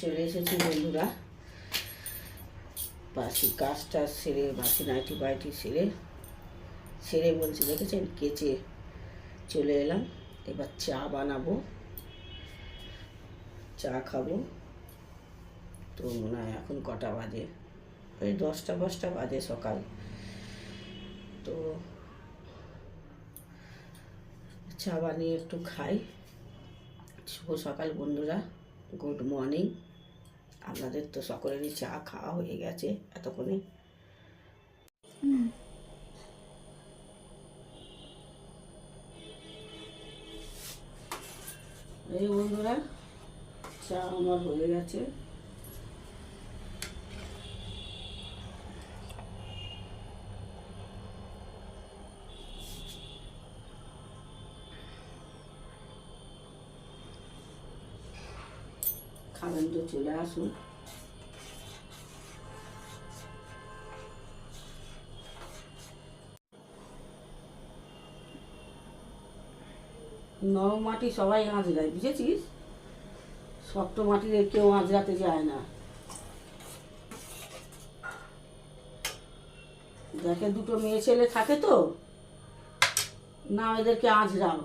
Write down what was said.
চলে এসেছি বন্ধুরা। বাসি টাজ সেরে, বাসি নাইটি বাইটি সেরে সেরে বলছি, দেখেছেন? কেচে চলে এলাম। এবার চা বানাবো। চা খাব। তো মনে হয় এখন কটা বাজে? ওই দশটা দশটা বাজে সকাল। তো চা বানিয়ে একটু খাই। শুভ সকাল বন্ধুরা। গুড মর্নিং আপনাদের তো সকলেরই চা খাওয়া হয়ে গেছে এতক্ষণে। এই বন্ধুরা, চা আমার হয়ে গেছে। তো চলে আসুন। নরম মাটি সবাই আঁচড়ায়, বুঝেছিস? শক্ত মাটির কেউ আঁচড়াতে যায় না। দেখে দুটো মেয়ে ছেলে থাকে তো, না এদেরকে আঁচড়াও।